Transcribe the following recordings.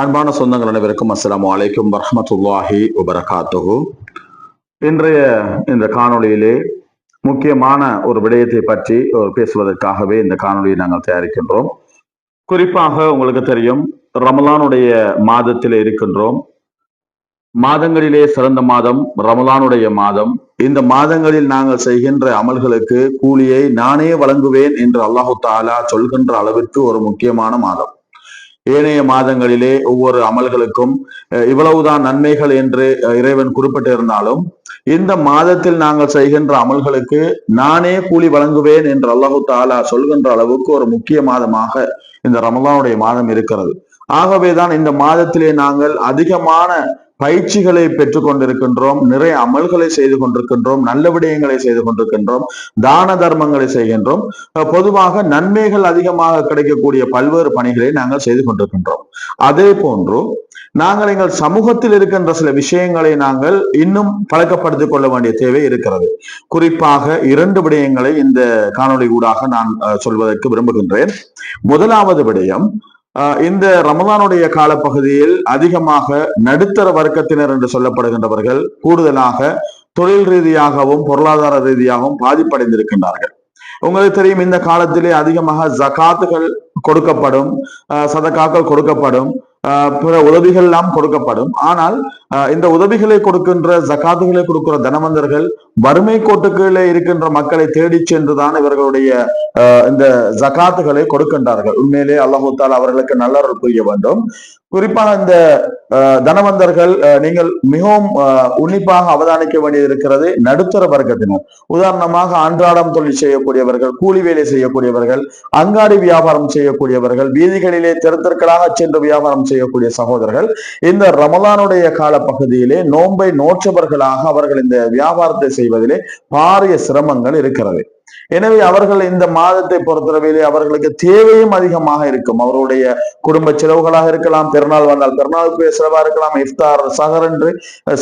அன்பான சொந்தங்கள் அனைவருக்கும் அஸ்லாம் அலைக்கும் வரமத்துல்லாஹி உபரகாத்துகு இன்றைய இந்த காணொளியிலே முக்கியமான ஒரு விடயத்தை பற்றி ஒரு பேசுவதற்காகவே இந்த காணொளியை நாங்கள் தயாரிக்கின்றோம். குறிப்பாக உங்களுக்கு தெரியும் ரமலானுடைய மாதத்தில் இருக்கின்றோம். மாதங்களிலே சிறந்த மாதம் ரமலானுடைய மாதம். இந்த மாதங்களில் நாங்கள் செய்கின்ற அமல்களுக்கு கூலியை நானே வழங்குவேன் என்று அல்லாஹு தாலா சொல்கின்ற அளவிற்கு ஒரு முக்கியமான மாதம். ஏனைய மாதங்களிலே ஒவ்வொரு அமல்களுக்கும் அஹ், இவ்வளவுதான் நன்மைகள் என்று அஹ், இறைவன் குறிப்பிட்டிருந்தாலும் இந்த மாதத்தில் நாங்கள் செய்கின்ற அமல்களுக்கு நானே கூலி வழங்குவேன் என்று அல்லாஹு தாலா சொல்கின்ற அளவுக்கு ஒரு முக்கிய மாதமாக இந்த ரமலானுடைய மாதம் இருக்கிறது. ஆகவேதான் இந்த மாதத்திலே நாங்கள் அதிகமான பயிற்சிகளை பெற்றுக் கொண்டிருக்கின்றோம் நிறைய அமல்களை செய்து கொண்டிருக்கின்றோம் நல்ல விடயங்களை செய்து கொண்டிருக்கின்றோம் தான தர்மங்களை செய்கின்றோம். பொதுவாக நன்மைகள் அதிகமாக கிடைக்கக்கூடிய பல்வேறு பணிகளை நாங்கள் செய்து கொண்டிருக்கின்றோம். அதே போன்று நாங்கள் எங்கள் சமூகத்தில் இருக்கின்ற சில விஷயங்களை நாங்கள் இன்னும் பழக்கப்படுத்திக் கொள்ள வேண்டிய தேவை இருக்கிறது. குறிப்பாக இரண்டு விடயங்களை இந்த காணொளி ஊடாக நான் அஹ், சொல்வதற்கு விரும்புகின்றேன். முதலாவது விடயம் இந்த ரமதானுடைய காலப்பகுதியில் அதிகமாக நடுத்தர வர்க்கத்தினர் என்று சொல்லப்படுகின்றவர்கள் கூடுதலாக தொழில் ரீதியாகவும் பொருளாதார ரீதியாகவும் பாதிப்படைந்திருக்கின்றார்கள். உங்களுக்கு தெரியும் இந்த காலத்திலே அதிகமாக ஜகாத்துகள் கொடுக்கப்படும் சதக்காக்கள் கொடுக்கப்படும். பிற உதவிகள் எல்லாம் கொடுக்கப்படும். ஆனால் அஹ், இந்த உதவிகளை கொடுக்கின்ற ஜகாத்துகளை கொடுக்கிற தனவந்தர்கள் வறுமை கோட்டுக்குள்ளே இருக்கின்ற மக்களை தேடி சென்றுதான் இவர்களுடைய அஹ், இந்த ஜகாத்துகளை கொடுக்கின்றார்கள். உண்மையிலே அல்லாஹூத்தால் அவர்களுக்கு நல்லவர்கள் புரிய வேண்டும். குறிப்பாக இந்த தனவந்தர்கள் நீங்கள் மிகவும் அஹ், உன்னிப்பாக அவதானிக்க வேண்டியது இருக்கிறது நடுத்தர வர்க்கத்தினர். உதாரணமாக அன்றாடம் தொழில் செய்யக்கூடியவர்கள் கூலி வேலை செய்யக்கூடியவர்கள் அங்காடி வியாபாரம் செய்யக்கூடியவர்கள் வீதிகளிலே தெருத்தற்களாக சென்று வியாபாரம் செய்யக்கூடிய சகோதரர்கள் இந்த ரமலானுடைய கால பகுதியிலே நோன்பை நோற்றவர்களாக அவர்கள் இந்த வியாபாரத்தை செய்வதிலே பாரிய சிரமங்கள் இருக்கிறது. எனவே அவர்கள் இந்த மாதத்தை பொறுத்தளவிலே அவர்களுக்கு தேவையும் அதிகமாக இருக்கும். அவர்களுடைய குடும்ப செலவுகளாக இருக்கலாம் பெருநாள் வந்தால் பெருநாளுக்கு செலவா இருக்கலாம் இஃப்தார் சகர் என்று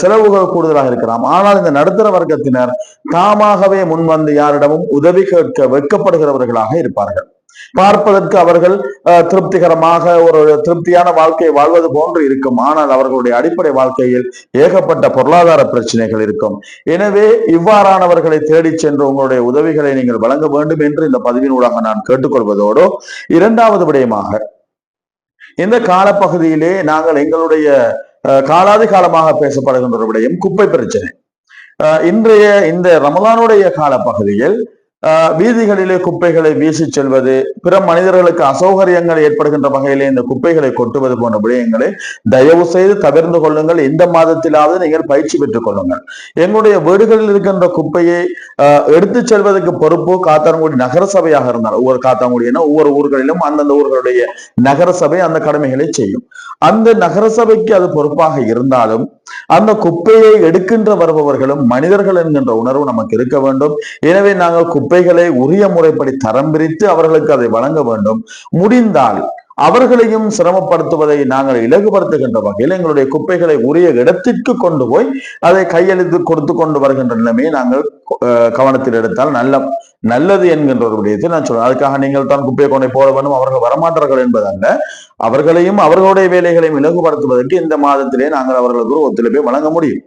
செலவுகள் கூடுதலாக இருக்கலாம். ஆனால் இந்த நடுத்தர வர்க்கத்தினர் தாமாகவே முன்வந்து யாரிடமும் உதவி கேட்க வெட்கப்படுகிறவர்களாக இருப்பார்கள். பார்ப்பதற்கு அவர்கள் திருப்திகரமாக ஒரு திருப்தியான வாழ்க்கையை வாழ்வது போன்று இருக்கும். ஆனால் அவர்களுடைய அடிப்படை வாழ்க்கையில் ஏகப்பட்ட பொருளாதார பிரச்சனைகள் இருக்கும். எனவே இவ்வாறானவர்களை தேடிச் சென்று உங்களுடைய உதவிகளை நீங்கள் வழங்க வேண்டும் என்று இந்த பதிவினூடாக நான் கேட்டுக்கொள்வதோடு இரண்டாவது விடயமாக இந்த காலப்பகுதியிலே நாங்கள் எங்களுடைய அஹ், காலாதி காலமாக பேசப்படுகின்ற விடயம் குப்பை பிரச்சனை. அஹ், இன்றைய இந்த ரமலானுடைய காலப்பகுதியில் வீதிகளிலே குப்பைகளை வீசி செல்வது பிற மனிதர்களுக்கு அசௌகரியங்கள் ஏற்படுகின்ற வகையிலே இந்த குப்பைகளை கொட்டுவது போன்ற விடயங்களை தயவு செய்து தவிர்ந்து கொள்ளுங்கள். இந்த மாதத்திலாவது நீங்கள் பயிற்சி பெற்றுக் கொள்ளுங்கள். எங்களுடைய வீடுகளில் இருக்கின்ற குப்பையை எடுத்து செல்வதற்கு பொறுப்பு காத்தான்குடி நகர சபையாக இருந்தால் ஒவ்வொரு காத்தான்குடினா ஒவ்வொரு ஊர்களிலும் அந்தந்த ஊர்களுடைய நகர சபை அந்த கடமைகளை செய்யும். அந்த நகர சபைக்கு அது பொறுப்பாக இருந்தாலும் அந்த குப்பையை எடுக்கின்ற வருபவர்களும் மனிதர்கள் என்கின்ற உணர்வு நமக்கு இருக்க வேண்டும். எனவே நாங்கள் குப்பைகளை உரிய முறைப்படி தரம் பிரித்து அவர்களுக்கு அதை வழங்க வேண்டும். முடிந்தால் அவர்களையும் சிரமப்படுத்துவதை நாங்கள் இலகுபடுத்துகின்ற வகையில் எங்களுடைய குப்பைகளை உரிய இடத்திற்கு கொண்டு போய் அதை கையெழுத்து கொடுத்து கொண்டு வருகின்ற நிலைமையை நாங்கள் அஹ், கவனத்தில் எடுத்தால் நல்ல நல்லது என்கின்ற ஒரு விடயத்தை நான் சொல்றேன். அதுக்காக நீங்கள் தான் குப்பையை கொண்டே போட வேண்டும். அவர்கள் வரமாட்டார்கள் என்பதல்ல. அவர்களையும் அவர்களுடைய வேலைகளையும் இலகுபடுத்துவதற்கு இந்த மாதத்திலே நாங்கள் அவர்களுக்கு ஒரு ஒத்துழைப்பை வழங்க முடியும்.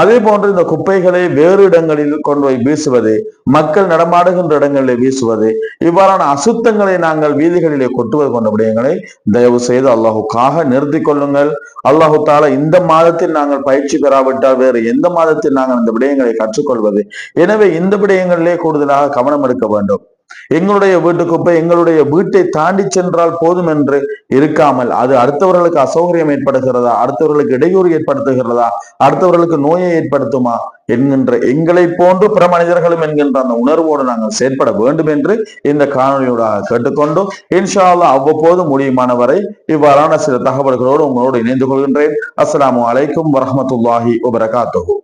அதே போன்று இந்த குப்பைகளை வேறு இடங்களில் கொண்டு போய் வீசுவது மக்கள் நடமாடுகின்ற இடங்களில் வீசுவது இவ்வாறான அசுத்தங்களை நாங்கள் வீதிகளிலே கொட்டுவது கொண்ட விடயங்களை தயவு செய்து அல்லாஹுக்காக நிறுத்தி கொள்ளுங்கள். அல்லாஹு தாலா இந்த மாதத்தில் நாங்கள் பயிற்சி பெறாவிட்டால் வேறு எந்த மாதத்தில் நாங்கள் இந்த விடயங்களை கற்றுக்கொள்வது? எனவே இந்த விடயங்களிலே கூடுதலாக கவனம் எடுக்க வேண்டும். எங்களுடைய வீட்டு குப்பை எங்களுடைய வீட்டை தாண்டி சென்றால் போதும் என்று இருக்காமல் அது அடுத்தவர்களுக்கு அசௌகரியம் ஏற்படுகிறதா? அடுத்தவர்களுக்கு இடையூறு ஏற்படுத்துகிறதா? அடுத்தவர்களுக்கு நோயை ஏற்படுத்துமா? என்கின்ற எங்களை போன்று பிற மனிதர்களும் என்கின்ற அந்த உணர்வோடு நாங்கள் செயற்பட வேண்டும் என்று இந்த காணொலியோட கேட்டுக்கொண்டும் இன்ஷா அல்லாஹ் அவ்வப்போது முடியுமானவரை இவ்வாறான சில தகவல்களோடு உங்களோடு இணைந்து கொள்கின்றேன். அஸ்லாம் அலைக்கும் வரமத்துல்லாஹி வபரகாத்துஹு.